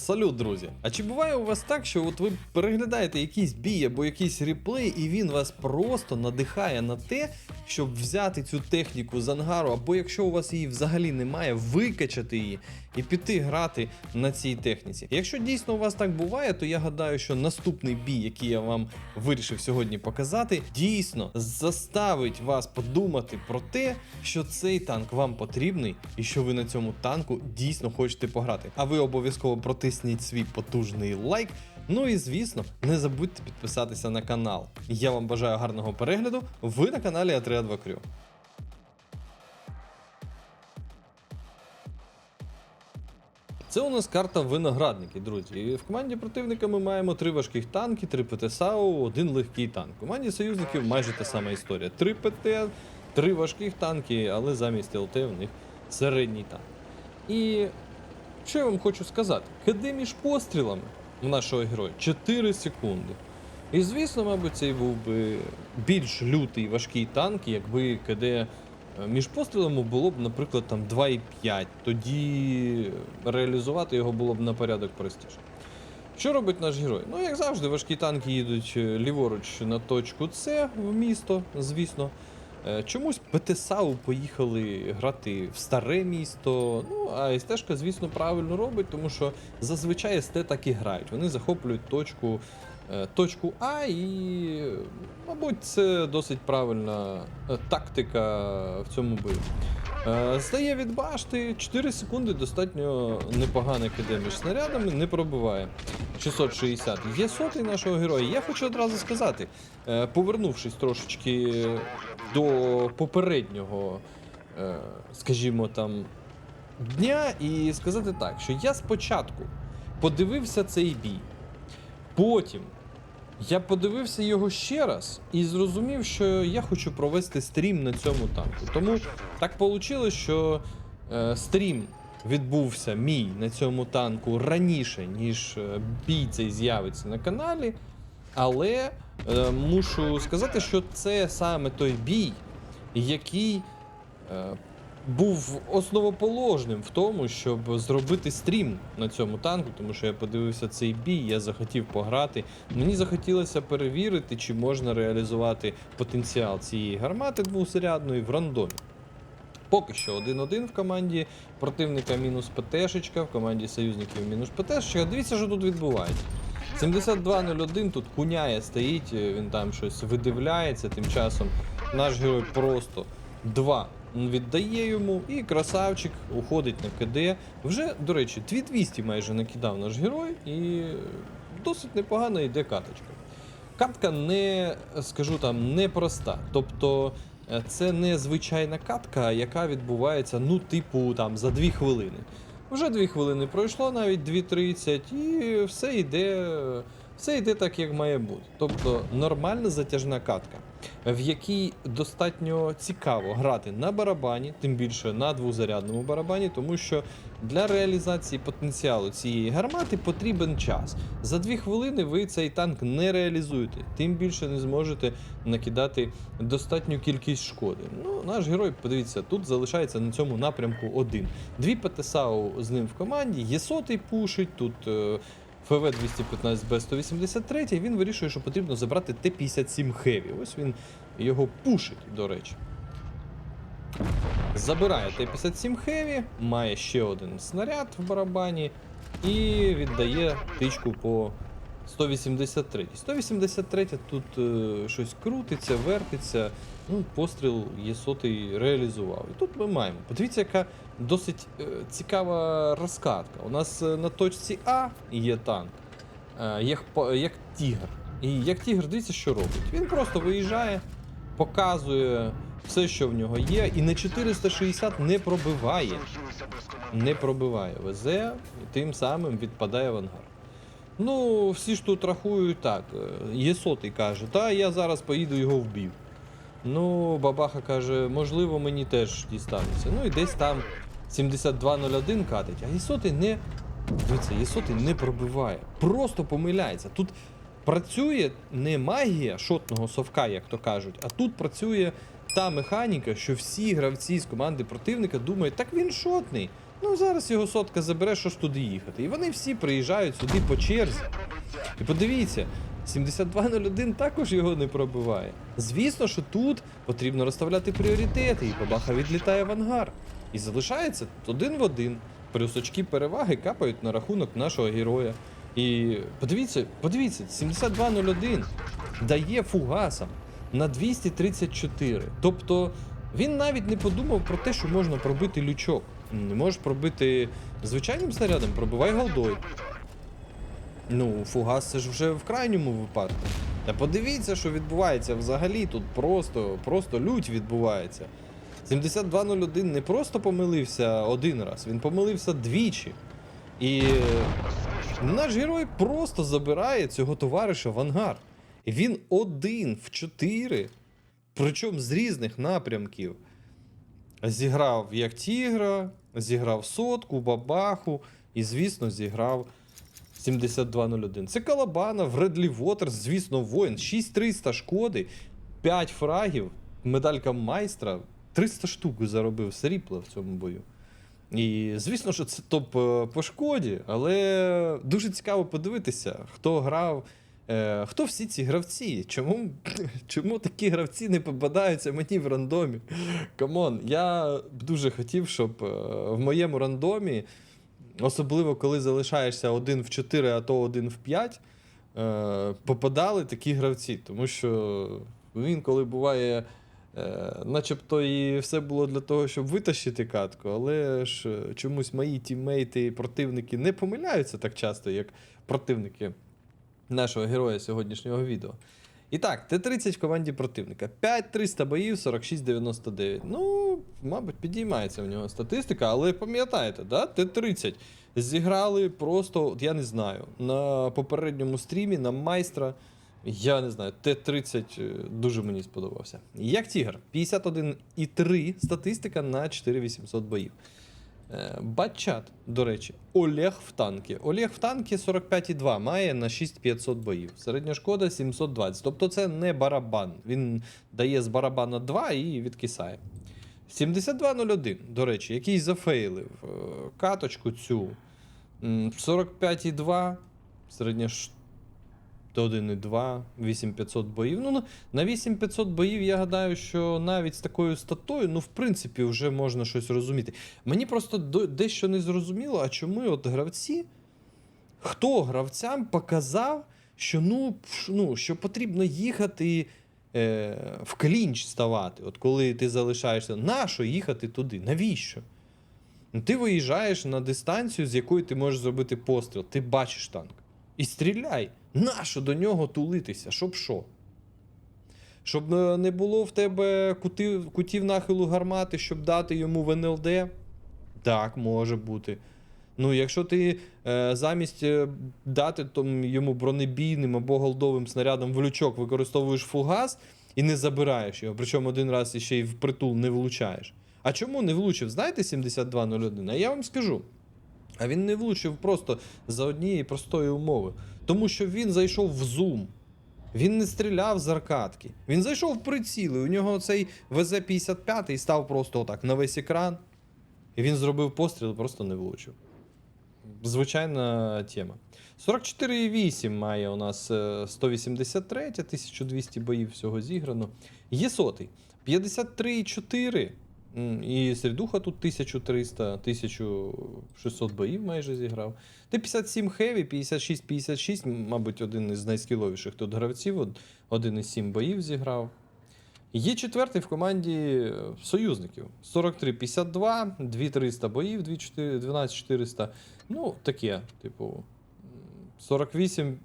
Салют, друзі! А чи буває у вас так, що от ви переглядаєте якийсь бій або якийсь реплей, і він вас просто надихає на те, щоб взяти цю техніку з ангару, або якщо у вас її взагалі немає, викачати її і піти грати на цій техніці? Якщо дійсно у вас так буває, то я гадаю, що наступний бій, який я вам вирішив сьогодні показати, дійсно заставить вас подумати про те, що цей танк вам потрібний, і що ви на цьому танку дійсно хочете пограти. А ви обов'язково протисніть свій потужний лайк. Ну і звісно, не забудьте підписатися на канал. Я вам бажаю гарного перегляду. Ви на каналі А32 Крю. Це у нас карта виноградники, друзі. І в команді противника ми маємо три важких танки, три ПТ-САУ, один легкий танк. В команді союзників майже та сама історія. Три ПТ, три важких танки, але замість ЛТ в них середній танк. І що я вам хочу сказати? КД між пострілами у нашого героя 4 секунди. І звісно, мабуть, цей був би більш лютий важкий танк, якби КД е, між пострілами було б, наприклад, там 2,5. Тоді реалізувати його було б на порядок простіше. Що робить наш герой? Ну, як завжди, важкі танки їдуть е, ліворуч на точку С в місто, звісно. Е, Чомусь ПТСАУ поїхали грати в старе місто. Ну, а СТшка, звісно, правильно робить, тому що зазвичай СТ так і грають. Вони захоплюють точку, е, точку А, і, мабуть, це досить правильна е, тактика в цьому бою. Е, Здає від башти 4 секунди достатньо непогане киде між снарядами, не пробиває. 660. Є сотий нашого героя. Я хочу одразу сказати, е, повернувшись трошечки до попереднього, е, скажімо там, дня, і сказати так, що я спочатку подивився цей бій, потім я подивився його ще раз і зрозумів, що я хочу провести стрім на цьому танку. Тому так вийшло, що е, стрім відбувся мій на цьому танку раніше, ніж е, бій цей з'явиться на каналі. Але е, мушу сказати, що це саме той бій, який е, був основоположним в тому, щоб зробити стрім на цьому танку, тому що я подивився цей бій, я захотів пограти. Мені захотілося перевірити, чи можна реалізувати потенціал цієї гармати двохзарядної в рандомі. Поки що 1-1 в команді противника мінус ПТшечка, в команді союзників мінус ПТшечка. Дивіться, що тут відбувається. 72-01 тут куняє стоїть, е, він там щось видивляється. Тим часом наш герой просто 2 віддає йому, і красавчик уходить на КД. Вже, до речі, 2200 майже накидав наш герой, і досить непогано йде каточка. Катка не, скажу там, непроста. Тобто е, це не звичайна катка, яка відбувається, ну, типу, там, за 2 хвилини. Вже 2 хвилини пройшло, навіть 2.30, і все йде, все йде так, як має бути. Тобто нормальна затяжна катка, в якій достатньо цікаво грати на барабані, тим більше на двозарядному барабані, тому що для реалізації потенціалу цієї гармати потрібен час. За 2 хвилини ви цей танк не реалізуєте, тим більше не зможете накидати достатню кількість шкоди. Ну, наш герой, подивіться, тут залишається на цьому напрямку один. Дві ПТСАУ з ним в команді, є сотий пушить, тут е, ФВ 215 Б 183, він вирішує, що потрібно забрати Т-57 Хеві. Ось він його пушить, до речі. Забирає Т-57 Heavy, має ще один снаряд в барабані і віддає тичку по 183. 183 тут е, щось крутиться, вертиться. Ну, постріл є сотий реалізував. І тут ми маємо. Подивіться, яка досить е, цікава розкатка. У нас е, на точці А є танк, е, як, як тігр. І як тігр, дивіться, що робить. Він просто виїжджає, показує все, що в нього є, і на 460 не пробиває. Не пробиває. Везе і тим самим відпадає в ангар. Ну, всі ж тут рахують так. е, Є сотий каже, та я зараз поїду його вбив. Ну, бабаха каже, можливо, мені теж дістанеться. Ну і десь там 7201 катить, а Єсотий не. Дивіться, Єсотий не пробиває. Просто помиляється. Тут працює не магія шотного совка, як то кажуть, а тут працює та механіка, що всі гравці з команди противника думають, так він шотний. Ну, зараз його сотка забере, що ж туди їхати. І вони всі приїжджають сюди по черзі. І подивіться, 7201 також його не пробиває. Звісно, що тут потрібно розставляти пріоритети, і бабаха відлітає в ангар. І залишається один в один. Плюс переваги капають на рахунок нашого героя. І подивіться, подивіться, 7201 дає фугасам на 234. Тобто він навіть не подумав про те, що можна пробити лючок. Не можеш пробити звичайним снарядом, пробивай голдой. Ну, фугас це ж вже в крайньому випадку. Та подивіться, що відбувається взагалі. Тут просто, просто лють відбувається. 7201 не просто помилився один раз, він помилився двічі. І е, наш герой просто забирає цього товариша в ангар. І він один в чотири, причому з різних напрямків. Зіграв як Тігра, зіграв сотку, бабаху і, звісно, зіграв 7201. Це Калабана, Вредлі Вотер, звісно, воїн. 6300 шкоди, 5 фрагів, медалька майстра, 300 штук заробив срібла в цьому бою. І звісно, що це топ е, по шкоді, але дуже цікаво подивитися, хто грав. Е, хто всі ці гравці? Чому, чому такі гравці не попадаються мені в рандомі? Камон, я б дуже хотів, щоб е, в моєму рандомі, особливо коли залишаєшся один в 4, а то один в 5, е, попадали такі гравці. Тому що він, коли буває, начебто і все було для того, щоб витащити катку, але ж чомусь мої тіммейти і противники не помиляються так часто, як противники нашого героя сьогоднішнього відео. І так, Т-30 в команді противника. 5300 боїв, 46,99. Ну, мабуть, підіймається в нього статистика, але пам'ятаєте, да? Т-30 зіграли просто, я не знаю, на попередньому стрімі, на майстра. Я не знаю, Т-30 е, дуже мені сподобався. Як Тігр, 51,3 статистика на 4800 боїв. Е, Батчат, до речі, Олег в танки. Олег в танки 45,2 має на 6500 боїв. Середня шкода 720. Тобто це не барабан. Він дає з барабана 2 і відкисає. 7201, до речі, який зафейлив е, каточку цю. 45,2. Середня. До 1,2, 8500 боїв. Ну, на- на 8500 боїв я гадаю, що навіть з такою статою, ну, в принципі, вже можна щось розуміти. Мені просто дещо не зрозуміло, а чому от гравці, хто гравцям показав, що ну, ну, що потрібно їхати е, в клінч ставати, от коли ти залишаєшся, нащо їхати туди? Навіщо? Ну, ти виїжджаєш на дистанцію, з якої ти можеш зробити постріл, ти бачиш танк. І стріляй. Нащо до нього тулитися? Щоб що? Щоб е, не було в тебе кутів, кутів нахилу гармати, щоб дати йому в НЛД? Так, може бути. Ну, якщо ти е, замість е, дати там, йому бронебійним або голдовим снарядом в лючок використовуєш фугас і не забираєш його, причому один раз іще й впритул не влучаєш. А чому не влучив? Знаєте 7201? А я вам скажу. А він не влучив просто за однієї простої умови. Тому що він зайшов в зум. Він не стріляв з аркадки. Він зайшов в приціли. У нього цей ВЗ-55 став просто отак на весь екран. І він зробив постріл, просто не влучив. Звичайна тема. 44,8 має у нас е, 183, 1200 боїв всього зіграно. Є сотий. 53,4. І Срідуха тут 1300, 1600 боїв майже зіграв. Т-57 Heavy, 56-56, мабуть, один із найскіловіших тут гравців, один із 7 боїв зіграв. Є четвертий в команді е, союзників. 43-52, 2300 боїв, 24 12400. Ну, таке, типу. 48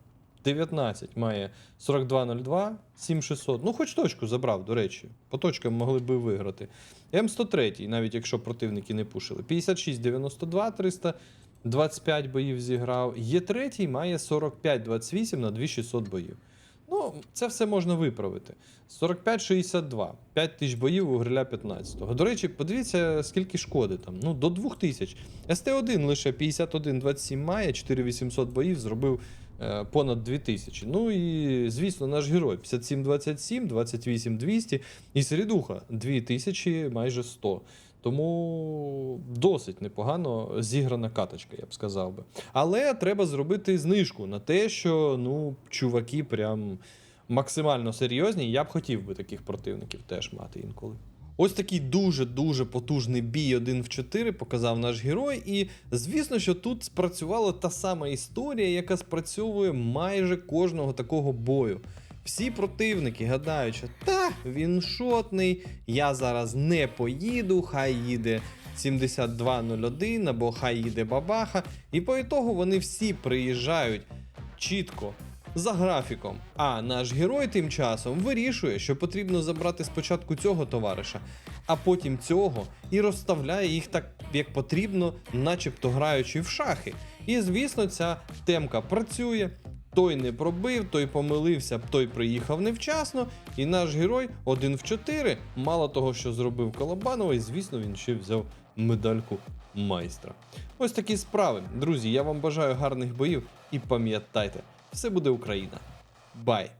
19 має 4202, 7600. Ну, хоч точку забрав, до речі. По точкам могли би виграти. М103, навіть якщо противники не пушили. 56 92 325 боїв зіграв. Є3 має 45 28 на 2600 боїв. Ну, це все можна виправити. 45-62. 5 тисяч боїв у гриля 15-го. До речі, подивіться, скільки шкоди там. Ну, до 2000. СТ1 лише 51-27 має, 4800 боїв, зробив понад 2000. Ну і, звісно, наш герой 57-27, 28-200 і середуха 2000, майже 100. Тому досить непогано зіграна каточка, я б сказав би. Але треба зробити знижку на те, що ну, чуваки прям максимально серйозні. Я б хотів би таких противників теж мати інколи. Ось такий дуже-дуже потужний бій 1 в 4 показав наш герой. І звісно, що тут спрацювала та сама історія, яка спрацьовує майже кожного такого бою. Всі противники гадають, що та він шотний, я зараз не поїду, хай їде 7201 або хай їде бабаха. І по ітогу вони всі приїжджають чітко за графіком. А наш герой тим часом вирішує, що потрібно забрати спочатку цього товариша, а потім цього, і розставляє їх так, як потрібно, начебто граючи в шахи. І звісно, ця темка працює. Той не пробив, той помилився, той приїхав невчасно, і наш герой один в 4. Мало того, що зробив Колобанова, і звісно, він ще взяв медальку майстра. Ось такі справи. Друзі, я вам бажаю гарних боїв і пам'ятайте, все буде Україна. Бай!